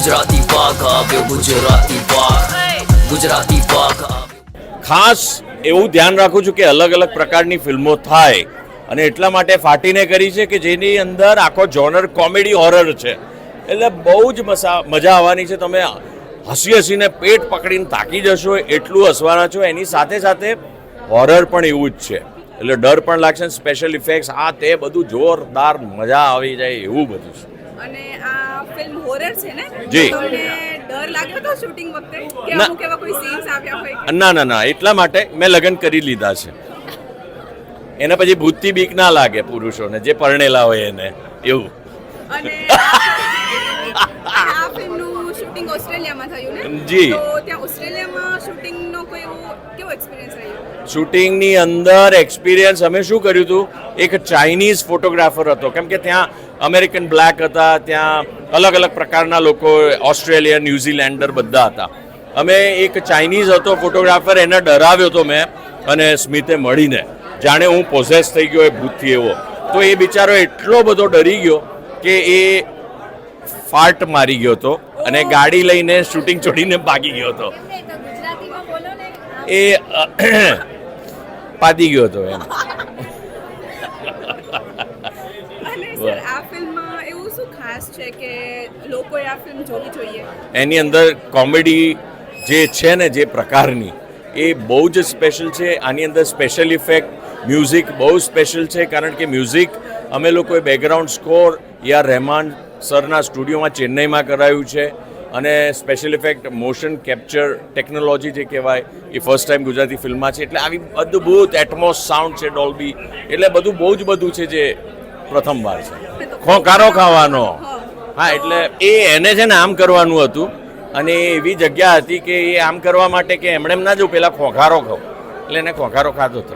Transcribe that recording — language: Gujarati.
ગુજરાતી પાક આવ્યો, ગુજરાતી પાક ગુજરાતી પાક ખાસ એવું ધ્યાન રાખું છું કે અલગ અલગ પ્રકારની ફિલ્મો થાય અને એટલા માટે ફાટીને કરી છે કે જેની અંદર આખો જોનર કોમેડી હોરર છે. એટલે બહુ જ મસા, મજા આવવાની છે. તમે હસી હસીને પેટ પકડીને તાકી જશો, એટલું હસવાના છો. એની સાથે સાથે હોરર પણ એવું જ છે. એટલે ડર પણ લાગશે સ્પેશિયલ ઇફેક્ટ્સ આ તે બધું જોરદાર મજા આવી જાય એવું બધું છે. અને આ ફિલ્મ હોરર છે ને જી. તમને ડર લાગ્યો તો શૂટિંગ વખતે કે ના. અમુક એવા કોઈ સીન્સ આવ્યા હોય ના ના ના એટલા માટે મેં લગ્ન કરી લીધા છે એના પછી ભૂતથી બીક ના લાગે પુરુષોને જે પરણેલા હોય એને એવું અને શૂટિંગ ઓસ્ટ્રેલિયામાં થયું ને? જી. તો ત્યાં ઓસ્ટ્રેલિયામાં શૂટિંગનો કોઈ એવો કેવો એક્સપિરિયન્સ રહ્યો? શૂટિંગની અંદર એક્સપિરિયન્સ અમે શું કર્યું હતું? એક ચાઇનીઝ ફોટોગ્રાફર હતો. કેમ કે ત્યાં અમેરિકન બ્લેક હતા ત્યાં અલગ અલગ પ્રકારના લોકો ઓસ્ટ્રેલિયા ન્યૂઝીલેન્ડર બધા હતા. અમે એક ચાઇનીઝ હતો ફોટોગ્રાફર એને ડરાવ્યો હતો મેં અને સ્મિતે મળીને. જાણે હું પોઝેસ થઈ ગયો એ ભૂતથી એવો. તો એ બિચારો એટલો બધો ડરી ગયો કે એ ફાટ મારી ગયો હતો અને ગાડી લઈને શૂટિંગ છોડીને ભાગી ગયો હતો. એ પાદી ગયો હતો એમ. એની અંદર કોમેડી જે છે ને જે પ્રકારની એ બહુ જ સ્પેશિયલ છે. આની અંદર સ્પેશિયલ ઇફેક્ટ મ્યુઝિક બહુ સ્પેશિયલ છે. કારણ કે મ્યુઝિક અમે લોકોએ બેકગ્રાઉન્ડ સ્કોર યા રહેમાન સરના સ્ટુડિયોમાં ચેન્નઈમાં કરાયું છે અને special effect motion capture technology જે કહેવાય, એ ફર્સ્ટ ટાઈમ ગુજરાતી ફિલ્મમાં છે. એટલે આવી અદ્ભુત એટમોસ સાઉન્ડ છે ડોલ્બી એટલે બધું બહુ જ બધું છે જે પ્રથમવાર છે. ખોકારો ખાવાનો. હા, એટલે એ એને છે ને આમ કરવાનું હતું. અને એવી જગ્યા હતી કે એ આમ કરવા માટે કે એમણે એમ ના જો પેલા ખોખારો ખાવ. એટલે એને ખોખારો ખાધો હતો